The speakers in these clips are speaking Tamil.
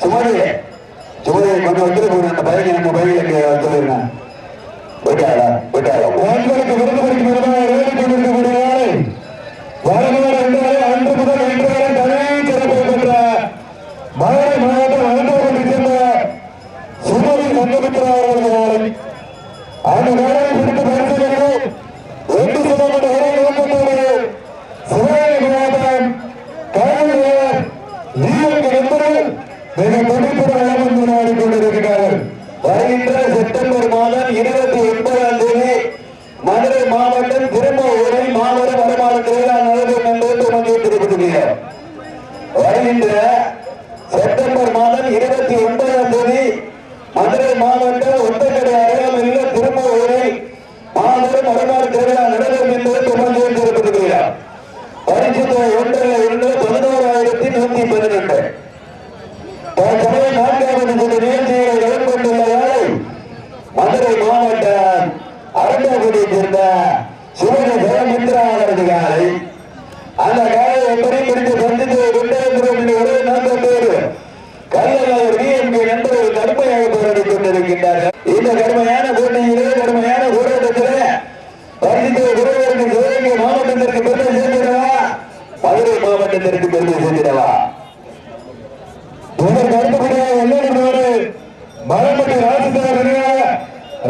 சுமதி சுமதியை கொண்டு வந்துட்டு அந்த பையன் நம்ம பையனுக்கு சொல்லிருங்க போயிட்டாரா போயிட்டாரா உங்களுக்கு விருது பரிசு பெறுமாறு அறிவித்துக் கொண்டிருக்கக்கூடிய வரலாறு என்றாலே அன்று முதல் இன்று வரை தனி சிறப்பை பெற்ற மதுரை மாவட்டம் அனந்தபுரத்தை சேர்ந்த சுமதி சங்கமித்ரா அவர்கள் நாளை அந்த நாளை பிடித்து பரிசுகளை எட்டு சதவீத வரை நோக்கத்தோடு சிவகங்கை மாவட்டம் காவல்துறையினர் லீகல் என்பது மிக துடிப்புடன் வளர்ந்து நாடி கொண்டிருக்கிறார்கள் வருகின்ற செப்டம்பர் மாதம் இருபத்தி ஒன்பதாம் தேதி மதுரை மாவட்டம் திரும்பூரில் மாபெரும் வருமான திருவிழா நடைபெறும் என்று துவங்கி தெரிவித்துள்ளனர் வருகின்ற செப்டம்பர் மாதம் இருபத்தி ஒன்பதாம் தேதி மதுரை மாவட்டம் ஒட்டக்கடை அருகாமையில் திரும்பூரில் மாபெரும் வருமான திருவிழா நடைபெறும் என்று துவங்கி தெரிவித்துள்ளார் பரிசு தொகை ஒன்றில் இருந்து பதினோராயிரத்தி நூத்தி பதினெட்டு தற்சமயம் நான்காவது சுற்று நிகழ்ச்சியை எதிர்கொண்டுள்ள வேளை மதுரை மாவட்டம் அரண்டகுடியை சேர்ந்த சிவன ஜெயமித்ரா அவரது காலை அந்த காலை எப்படி பிடித்து சந்தித்து கொண்டிருக்கிறோம் என்று ஒரே நோக்கத்தோடு கல்லவர் டிஎம்கே நண்பர்கள் கடுமையாக போராடி கொண்டிருக்கின்றார்கள் இந்த கடுமையான போட்டியிலே கடுமையான போராட்டத்திலே பரிசு குருவருக்கு சிவகங்கை மாவட்டத்திற்கு பெருமை சேர்ந்திடவா மதுரை மாவட்டத்திற்கு பெருமை சேர்ந்திடவா இதற்கு அடுத்தபடியாக எல்லையில் நாடு மரப்பட்டி ராஜதேவரையாக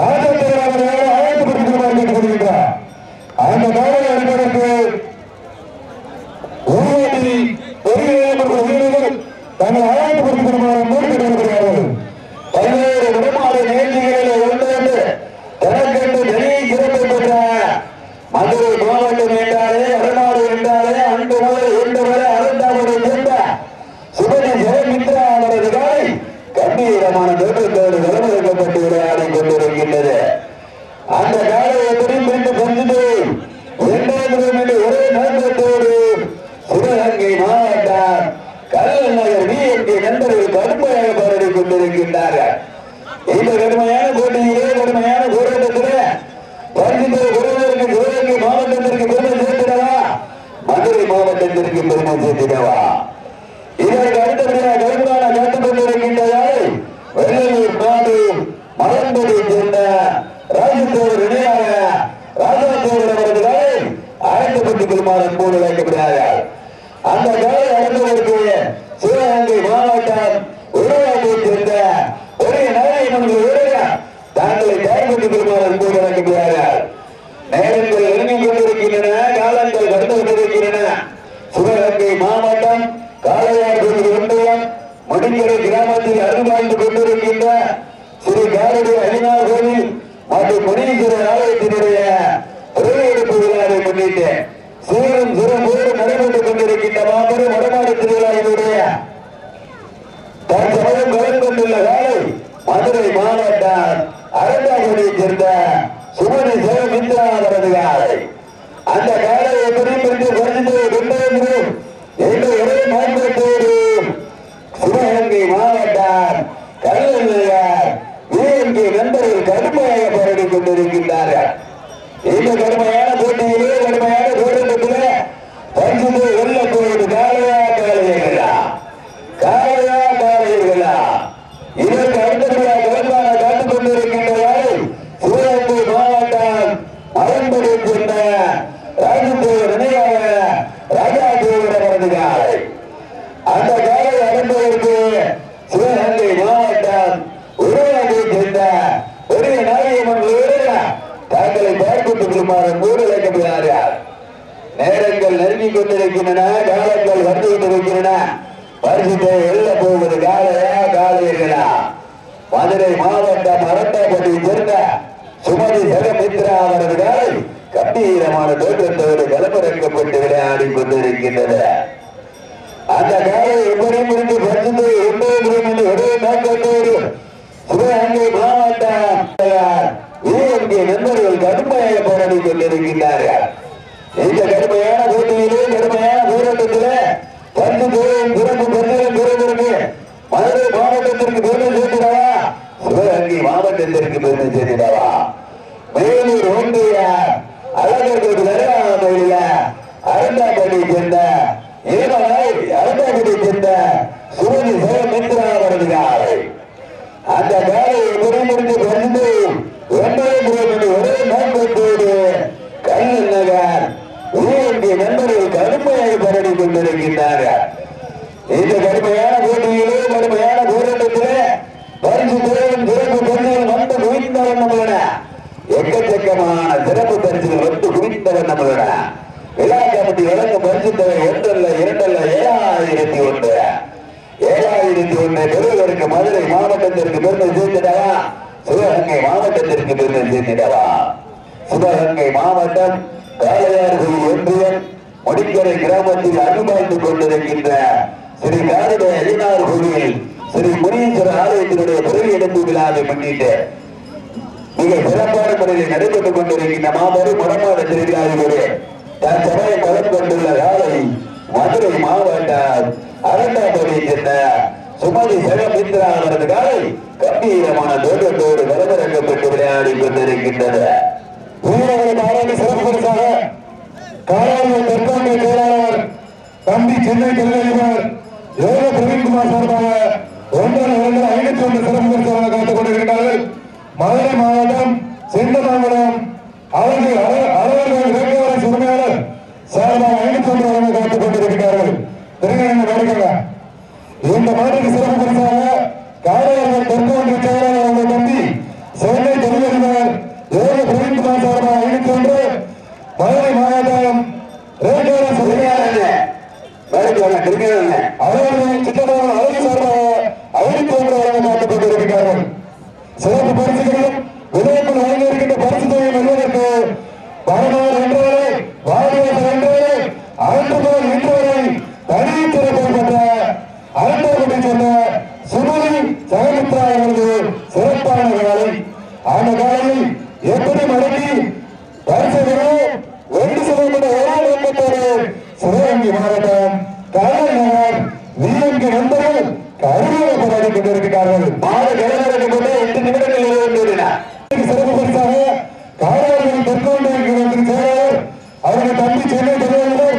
ராஜதேவர் அவர்களை அழைத்துப்படுத்துமாறு கேட்டுக்கொள்கின்றார் அந்த காவலை அனுப்பதற்கு உருவாக்கி பொறியியல் வீரர்கள் தங்கள் அழைத்துப்படுத்துமாறு மூன்று கேட்டுக்கொள்கிறார்கள் பல்வேறு உடமாறு நிகழ்ச்சிகளில் ஒன்றாண்டு தனக்கென்று தனி சிறப்பு பெற்ற மதுரை மாவட்டம் என்றாலே வடநாடு என்றாலே அன்று முதல் இன்று வரை அறந்தாமரை சேர்ந்த சுபதி ஜெயமித்ரா அவரது காலை கம்பீரமான தோற்றத்தோடு விளம்பரப்பட்டு விளையாடி கொண்டிருக்கின்றது அந்த காலை எப்படி மீண்டும் சந்தித்து இரண்டாயிரம் என்று ஒரே நோக்கத்தோடு சிவகங்கை மாவட்டம் கல்லல் நகர் விஎம்கே நண்பர்கள் கடுமையாக போராடி கொண்டிருக்கின்றார்கள் இந்த கடுமையான போட்டியிலே கடுமையான போராட்டத்திலே பரிசுத்த ஒருவருக்கு சிவகங்கை மாவட்டத்திற்கு பெருமை சேர்த்திடவா மதுரை மாவட்டத்திற்கு பெருமை சேர்த்திடவா இதற்கு அடுத்தபடியாக கருங்கால காத்துக் கொண்டிருக்கின்ற யாரை வெள்ளலூர் நாடு மலர்ந்ததை சேர்ந்த ராஜத்தோர் இணையாக ராஜாத்தோர் அவர்களை அழைக்கப்பட்டுக் கொள்ளுமாறு அன்போடு அழைக்கப்படுகிறார்கள் அந்த காலை அடுத்தவருக்கு சிவகங்கை மாவட்டம் உருவாக்கியை சேர்ந்த ஒரு நகரை நாராயணர்கள் தாங்களை தயார்படுத்திக் பெருமாள் அன்போடு அழைக்கப்படுகிறார்கள் நேரங்கள் நெருங்கிக் கொண்டிருக்கின்றன காலங்கள் கடந்து கொண்டிருக்கின்றன. சிவகங்கை மாவட்டம் காளையார்புரி ஒன்றியம் மடிக்கரை கிராமத்தில் அருள் வாழ்ந்து ஸ்ரீ காரடி அலினார் கோவில் மற்றும் முனீஸ்வரர் ஆலயத்தினுடைய திரையெடுப்பு விழாவை முன்னிட்டு சீரும் சிறப்போடு நடைபெற்றுக் கொண்டிருக்கின்ற மாபெரும் வடநாடு திருவிழாவினுடைய தற்சமயம் கலந்து கொண்டுள்ள வேலை மதுரை மாவட்டம் அரண்டாங்குடியைச் சேர்ந்த சுமதி சிவமித்ரா அவரது காலை அந்த காலை எப்படி பிடித்து குறைந்து கொண்டு என்று ஒரே நோக்கத்தோடு சிவகங்கை மாவட்டம் கல்லூரியார் விஎம்கே நண்பர்கள் கடுமையாக போராடி கொண்டிருக்கின்றார்கள் இந்த கடுமையான போட்டியிலே கடுமையான போராட்டத்திலே பரிசு வெல்ல போவது காலையா காலையா காலையா காலையா இதற்கு அடுத்தபடியாக விளக்கான காத்துக் கொண்டிருக்கின்றவரை சிவகங்கை மாவட்டம் மரம்படி சேர்ந்த ராஜதேவர் இணையாக ராஜாதேவர் அவரது காலை அந்த காலை அடைந்ததற்கு சிவகங்கை மாவட்டம் உருவாக்கியை சேர்ந்த பெரிய நாயகமன் தங்களை பார்த்துக் கொள்ளுமாறு மூடு வைக்கப்படுகிறார்கள் நேரங்கள் நெருங்கிக் கொண்டிருக்கின்றன காலங்கள் வந்து கொண்டிருக்கின்றன. பரிசுத்தை வெல்ல போவது காலையா காலையர்களா மதுரை மாவட்டம் அரட்டாப்பட்டியை சேர்ந்த சுமதி ஜெகமித்ரா அவரது காலை கம்பீரமான தோற்றத்தோடு களமிறக்கப்பட்டு விளையாடி கொண்டிருக்கின்றது. அந்த காலை எப்படி முடிந்து பரிசுத்தை ஒன்பது என்று ஒரே நோக்கத்தோடு சிவகங்கை மாவட்டம் நண்பர்கள் கடுமையாக போராடி கொண்டிருக்கின்றார்கள். இந்த கடுமையான போட்டியிலே கடுமையான போராட்டத்திலே பந்து தூரம் பாடல் எந்திருக்கிறது தெரியுதாவா மேலூர் ஒன்றிய அழகர்கள் நரவாமையில அருந்தாங்கடி சேர்ந்த ஏனவாய் அருந்தாங்கடி சேர்ந்த சுரதி சேமித்ரா வருகிறார்கள் அந்த வேலையை புறமுடிந்து வந்து ஒன்பது நம்மளோட எக்கச்சக்கமான சிறப்பு பரிசுகள் வந்து குவித்தவன் நம்மளோட விழா வழங்க பரிசு ஒன்றல்ல இரண்டல்ல ஏழாயிரத்தி ஒன்று. ஏழாயிரத்தி ஒன்று பெருவருக்கு மதுரை மாவட்டத்திற்கு பெருமை சேர்த்துடவா? சிவகங்கை மாவட்டத்திற்கு பெருமை சேர்த்துடவா? சிவகங்கை மாவட்டம் காளையார் கோயில் ஒன்றியம் முடிக்கரை கிராமத்தில் அனுமதித்து கொண்டிருக்கின்ற ஸ்ரீ காரட அய்யனார் கோயில் ஸ்ரீ முனீஸ்வரர் ஆலயத்தினுடைய பிறகு எடுப்பு விழாவை முன்னிட்டு மிக சிறப்பான முறையில் நடைபெற்றுக் கொண்டிருக்கின்ற மாபெரும் மரமாட திருவிழாவிலே தற்சமயம் கலந்து கொண்டுள்ள காலை மதுரை மாவட்ட அரண்டாபுரியை சேர்ந்த சுமதி சிவமித்ரா அவரது காலை கம்பீரமான தோட்டத்தோடு கலவரக்கப்பட்டு விளையாடி கொண்டிருக்கின்றது. வீரர்களை பாராட்டி சிறப்பு பரிசாக காலாளர் தெற்காண்டிய செயலாளர் தம்பி சென்னை தொழிலதிபர் யோக பிரவீன்குமார் சார்பாக ஒன்றரை இரண்டு ஐநூத்தி ஒன்று சிறப்பு பரிசாக காத்துக் கொண்டிருக்கிறார்கள் மதுரை மாவட்டம் செந்தமாங்குளம் அவர்கள் அர- அலுவலக வேட்பாளர் உரிமையாளர் சார்பாக ஐநூத்தி ஒன்று வழங்க காத்துக் கொண்டிருக்கிறார்கள் திருநெல்வேலி வருகிற இந்த மாட்டுக்கு சிறப்பு பரிசாக காலையில் தெற்கு ஒன்றிய செயலாளர் அவர்கள் தம்பி சென்னை தொழிலதிபர் யோக பிரவீன்குமார் சார்பாக ஐநூத்தி ஒன்று மதுரை மாவட்டம் ரேடியோல சொல்லுகிறார்கள் வேலைக்கு திரும்பியவங்க அவர்கள் சித்தமாக அழகு சார்பாக ஐநூத்தி ஒன்று வழங்க காத்துக் கொண்டிருக்கிறார்கள் சிறப்பு பரிசுகளும் விதயத்தில் வழங்க இருக்கின்ற பரிசு தொகை வெல்வதற்கு வரலாறு என்றவரை வாரியாசர் என்றவரை ஆண்டுபோல் இன்றவரை தனி சிறப்பை பெற்ற அரண்டை சொன்ன சுமதி சகமித்ரா அவர்கள் சிறப்பான வேலை அந்த காலையில் எப்படி மடக்கி பரிசு பெறும் வெற்றி செய்யப்பட்ட ஒரே நோக்கத்தோடு சிவகங்கை மாவட்டம் கலை நகர் விஎம்கே நண்பர்கள் கருவியை போராடி கொண்டிருக்கிறார்கள் மாடு கலவரத்தை கொண்டு எட்டு நிமிடங்கள் நிறைவேற்றினார் சிறப்பு பரிசாக காவலர்கள் தெற்கொண்டிருக்கிற செயலாளர் அவர்கள் தம்பி சென்னை தலைவர்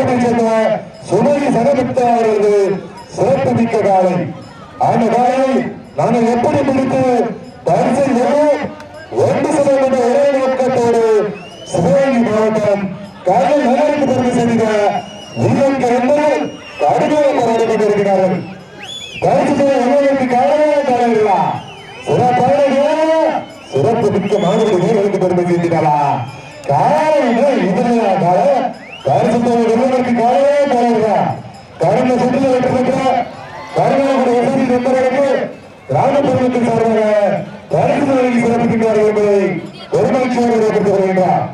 அரண்டாபுரத்தை சேர்ந்த சுமதி சகமித்தா அவர்களது சிறப்பு மிக்க காலை. அந்த காலை நாங்கள் எப்படி முடித்து பரிசை வெறும் ஒன்று சதவீத ஒரே நோக்கத்தோடு சிவகங்கை மாவட்டம் காலை நகருக்கு பெருமை செய்த வீரருக்கு என்பது கடுமையாக போராடி கொண்டிருக்கிறார்கள் பரிசுகளை அனுமதிக்கு காரணமே காரணங்களா சிறப்பான சிறப்பு மிக்க மாணவர்கள் பெருமை சேர்த்தினாரா காலையில் இதனையா காலம் பரிசுத்தை வெல்வதற்கு காரணமே கடந்த சுற்றுலா வெற்றி கருணாகுடி வசதி நண்பர்களுக்கு கிராமப்புறத்தின் சார்பாக பரிசு வழங்கி சிறப்பிக்கின்றார்கள் என்பதை பெருமகிழ்ச்சியோடு தெரிவித்துக் கொள்கின்றார்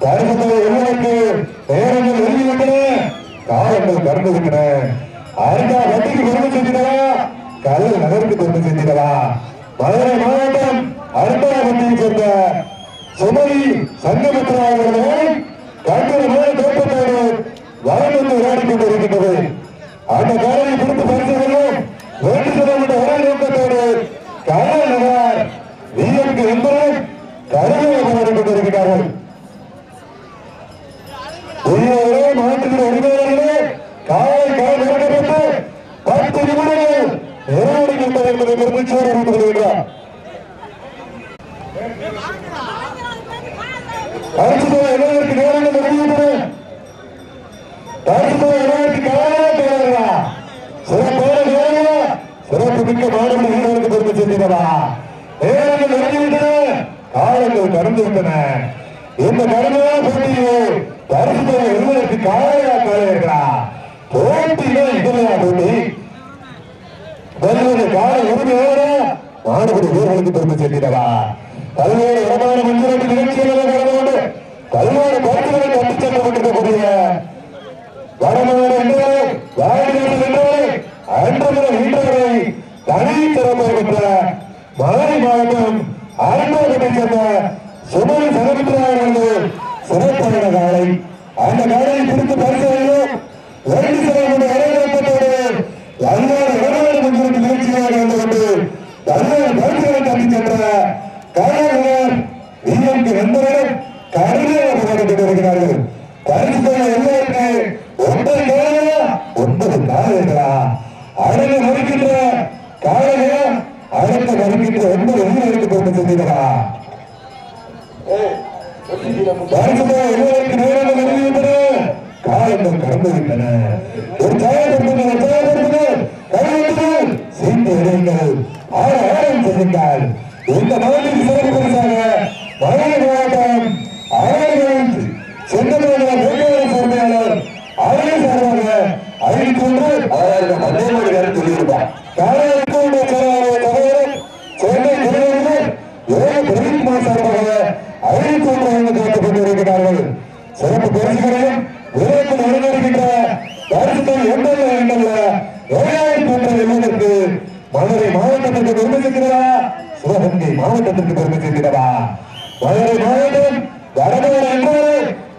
பரிசுத்தை வெல்வதற்கு நேரங்கள் நெருங்கிவிட்டன காலங்கள் கடந்துவிட்டன அருகா வட்டிக்கு பெருமை செஞ்சிடவா கல்ல நகருக்கு பெருமை செஞ்சிடவா மதுரை மாவட்டம் அருந்தா வட்டியை சேர்ந்த சுமதி சங்கமித்ரா அவர்கள் வரம் வந்து கொண்டிருக்கின்றது. அந்த காலையை குறித்து பரிசுகளும் வேண்டு செல்லப்பட்ட ஒரே நோக்கத்தோடு கலை நகர் வீரருக்கு என்பதும் கருவியை போராடி கொண்டிருக்கிறார்கள் உயிரோரே மாற்றுகிற உரிமையாளர்களே காலை கால் நிரப்பப்பட்டு பத்து நிமிடங்கள் நிறைவடைகின்றது என்பதை பெருமிச்சோடு அறிந்து கொள்கிறார் பரிசுத்தோ எழுவதற்கு நேரங்கள் முடிவுகிறது பரிசுத்தோ எழுவதற்கு காலையே தேவையா சிறப்பான வேலையா பாடம் மிக்க மாணவர்கள் வீரர்களுக்கு நேரங்கள் நெருங்கிவிட்டன காலங்கள் கடந்து விட்டன இந்த கடுமையான போட்டியிலே பரிசுத்தோ எழுவதற்கு காலையா காலையா? போட்டியிலே இதனையா போட்டி. வெல்வது கால உரிமையோட மாணவர்கள் வீரர்களுக்கு பல்வேறு இடமான மஞ்சள் நிகழ்ச்சிகளை கலந்து கொண்டு பல்வேறு பரிசுகளை கட்டிச் சென்று கொண்டிருக்கக்கூடிய தனி சிறப்பை பெற்ற மதுரை மாவட்டம் அரண்மனை சேர்ந்த சுமதி சிறப்பான காலை. அந்த காலையை குறித்து பரிசையும் இருவருக்கு நேரம் வருகின்றன காலங்கள் கடந்து விட்டன உற்சாகப்படுத்துங்கள் உற்சாகப்படுத்துங்கள் கைவிட்டுங்கள் சேர்ந்து இணைங்கள் ஆறு ஆரம் செய்யுங்கள் இந்த மாதிரி சிறப்பு பரிசாக மதுரை மாவட்டம் ஆயிரம் செந்தமிழக வேட்பாளர் சேர்மையாளர் அவரே சார்பாக அறிவிக்கொண்டு அவர்கள் அதே மாதிரி கருத்து சொல்லியிருப்பார் சிறப்பு பரிசுகளையும் விரைவில் நடந்திருக்கின்ற பரிசுகள் எந்தல்ல எந்தல்ல ஏழாயிரம் மதுரை மாவட்டத்திற்கு பெருமை சேர்க்கிறதா? சிவகங்கை மாவட்டத்திற்கு பெருமை சேர்க்கிறதா? மதுரை மாவட்டம் வடமலை என்றாலே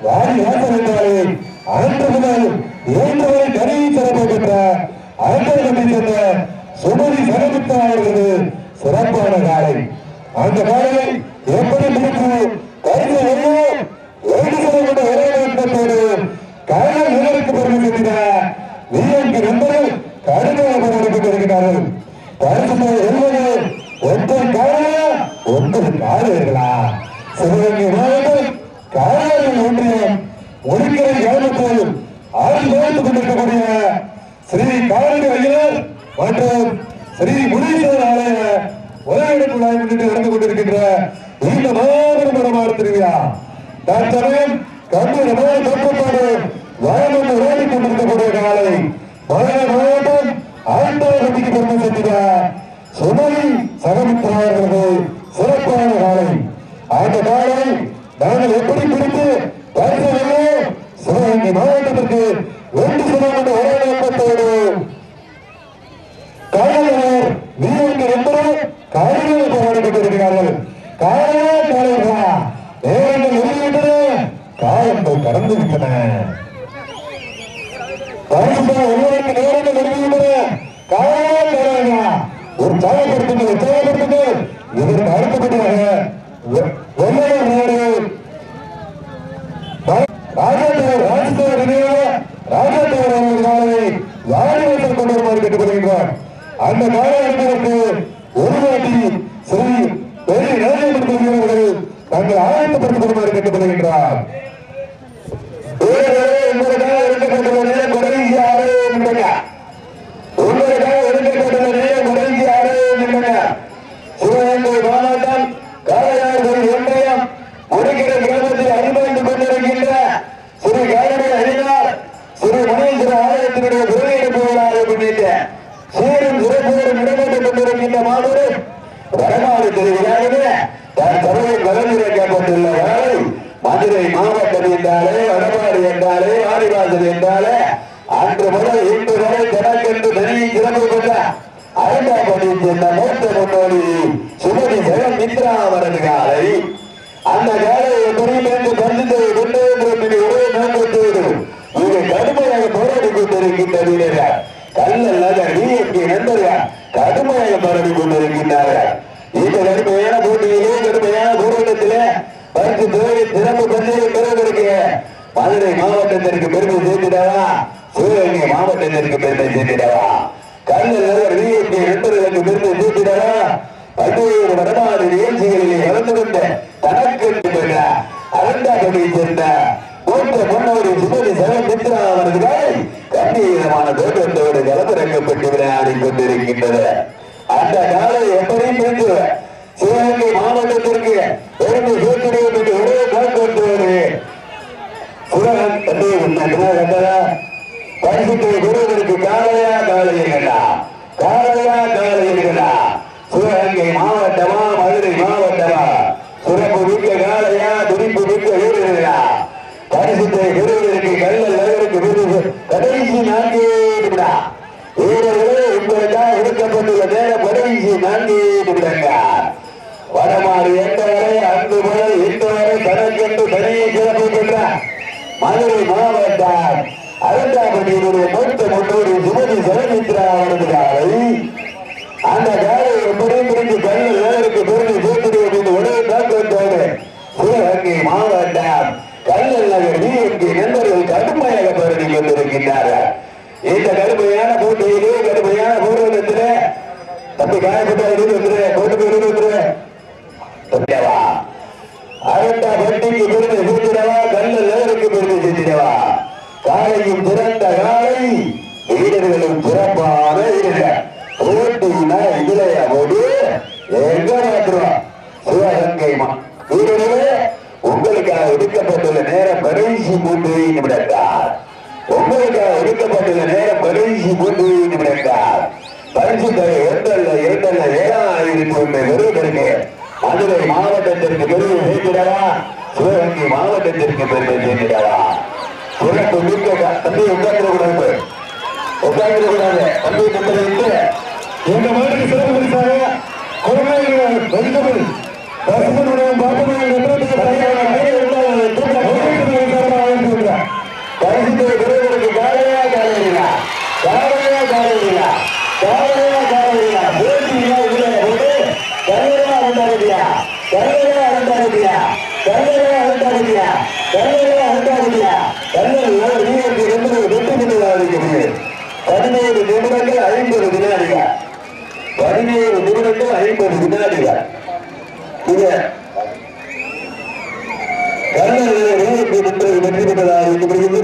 வாரி வாசல் என்றாலே அன்று முதல் இன்று வரை கருவி சிறப்பு பெற்ற அன்பர்களை சேர்ந்த சுமதி சரமித்தா அவர்களது சிறப்பான காலை அந்த காலையை எப்படி முடித்து கருத்து என்ன எழுதி செல்லப்பட்ட ஒரே நோக்கத்தோடு காலை வீரருக்கு பெருமை சேர்ந்த நண்பர்கள் கடுமையாக பரிந்துரைத்து வருகிறார்கள் பரிசு எழுவது ஒற்றை காலையா ஒன்பது காலைகளா சிவகங்கை மாவட்டம் காலையில் ஒன்றியம் ஒருங்கிறை கிராமத்தில் ஆட்சி வகுத்துக் கொண்டிருக்கக்கூடிய ஸ்ரீ காவலி ஐயர் மற்றும் ஸ்ரீ முனீஸ்வரர் ஆலய உலகெடுப்பு விழா முன்னிட்டு நடந்து கொண்டிருக்கின்ற இந்த மாபெரும் திருவிழா. தற்சமயம் கம்பீரமான தோற்றத்தோடு வயமந்து ஓடி கொண்டிருக்கக்கூடிய காலை மதுரை மாவட்டம் ஆண்டாவதிக்கு பெருமை சென்ற சுமதி சகமித்திரார்களது சிறப்பான காலை. அந்த காலை நாங்கள் எப்படி பிடித்து பரிசு சிவகங்கை மாவட்டத்திற்கு ஒன்று சிவம் ஒரே நோக்கத்தோடு. காவலர் வீரர்கள் என்பவர் காவலர்கள் போராடி கொண்டிருக்கிறார்கள் காலையா காலையா நேரங்கள் வெளியிட்டன காலங்கள் கடந்து விட்டன பரிசுத்தா உற்சாகப்படுத்துங்கள் உற்சாகப்படுத்துங்கள். இதற்கு அடுத்தபடியாக வெ- வெள்ளைய நாடு ராஜாத்தேவர் ராஜ்தேவர் நினைவாக ராஜாத்தேவர் அவர்கள் காலை வாரிவாசல் கொண்டு வருமாறு கேட்டுக்கொள்கின்றார் அந்த காலகட்டத்திற்கு ஒரு வாட்டி ஸ்ரீ பெரிய ராஜபுரத்து வீரர்கள் தங்கள் ஆயத்தப்படுத்திக் கொள்ளுமாறு கேட்டுக்கொள்கின்றார் வீரர்களே, உங்களுக்காக எடுக்கப்பட்டுள்ள நேரம் கடைசி ஆறு நிமிடங்கள். உங்களுக்காக எடுக்கப்பட்டுள்ள நேரம் கடைசி ஆறு நிமிடங்கள். சிவகங்கை மாவட்டம் காளையார்கள் ஒன்றியம் முடிக்கிற கிராமத்தில் அனுபவித்துக் கொண்டிருக்கின்ற ஸ்ரீ காரணி அடினார் ஸ்ரீ மணீஸ்வர ஆலயத்தினுடைய விருதுக்கு விழாவை முன்னிட்டு சீரும் சிறப்போடும் இடம்பெற்றுக் கொண்டிருக்கின்ற மாபெரும் வடநாடு திருவிழாவிலே தன் சபையில் கலந்துரைக்கப்பட்டுள்ள வேலை மதுரை மாவட்டம் என்றாலே வடபாடு என்றாலே வாரிவாசல் என்றாலே அன்று முதல் இன்று வரை கணக்கென்று தனி சிறப்பு கொண்ட அரண்டாபதி சென்ற மூத்த முன்னோடி சுமதி காலை அந்த காலையை எப்படியும் என்று கொண்டு கடுமையாக போராடி கொண்டிருக்கின்ற கல்லல்லாத டிஎம்கே நண்பர்கள் கடுமையாக போராடி கொண்டிருக்கின்றார்கள் இந்த கடுமையான போட்டியிலே கடுமையான போராட்டத்திலே பரிசு துறை சிறப்பு பந்தயம் பெறுவதற்கு மதுரை மாவட்டத்திற்கு பெருமை சேர்த்திடவா சிவகங்கை மாவட்டத்திற்கு பெருமை சேர்த்திடவா கல்லல்லாத டிஎம்கே நண்பர்களுக்கு பெருமை சேர்த்திடவா பல்வேறு வடநாடு நிகழ்ச்சிகளிலே கலந்து கொண்ட தனக்கென்று சேர்ந்த மூத்த முன்னோடி சுமதி சகமித்ரா அவர்கள் கம்பீரமான தோற்றத்தோடு கலந்திறக்கப்பட்டு விளையாடி கொண்டிருக்கின்றது அந்த காலை எப்படி பிரிந்து சிவகங்கை மாவட்டத்திற்கு பெருமை சேர்க்கிறோம் என்று ஒரே நோக்கத்தோடு சுரகன் தந்தை கண்டதா பரிசுத்தை குருவதற்கு காலையா காலையிகளா காலையா காலையிகளா சிவகங்கை சிவகங்கை மாவட்ட கல்லல் நகர் டிஎம்கே நண்பர்கள் கடுமையாக பேரணி கொண்டிருக்கின்றார்கள். இந்த கடுமையான போட்டியிலே கடுமையான போராட்டத்திலே தம்பி காயப்பட்ட இருந்து வந்துரு போட்டு போயிருந்து வந்துரு. தம்பியாவா அரட்டா பட்டிக்கு பெருமை சேர்த்திடவா கல்லல் நகருக்கு பெருமை சேர்த்திடவா காலையும் திறந்த காலை வீரர்களும் சிறப்பான வீரர்கள் ஒதுக்கப்பட்டுள்ள நேரம் கடைசி மூன்று நிமிடத்தார் உங்களுக்காக ஒதுக்கப்பட்டுள்ள நேரம் கடைசி மூன்று நிமிடத்தார் பரிசு தொகை ஒன்றல்ல இரண்டல்ல ஏழாயிரத்தி ஒன்று பெறுவதற்கு மதுரை மாவட்டத்திற்கு பெருமை சேர்த்திடவா சிவகங்கை மாவட்டத்திற்கு பெருமை சேர்த்திடவா சிறப்பு மிக்க தம்பி உட்கார்ந்து கூடாது உட்கார்ந்து கூடாது தம்பி நம்பர் இந்த மாதிரி சிறப்பு பரிசாக கொரோனா வெல்கமல் பசுமனுடைய பாப்பனுடைய பெறுவதற்கு காலையா காலையா? காலையா காலையா? காலையா காலையா? போட்டியா இல்லை ஒரு கல்லறையா அண்டாருதியா கல்லறையா அண்டாருதியா கல்லறையா அண்டாருதியா கல்லறையா அண்டாருதியா நீருக்கு ரெண்டு ரெண்டு நிமிடம் இருக்கிறது பதினேழு நிமிடங்கள் ஐம்பது வினாடிகள். பதினேழு நிமிடங்கள் ஐம்பது வினாடிகள். இது கர்ணர்களுடைய வெற்றி பெற்றதாக இருக்கிறது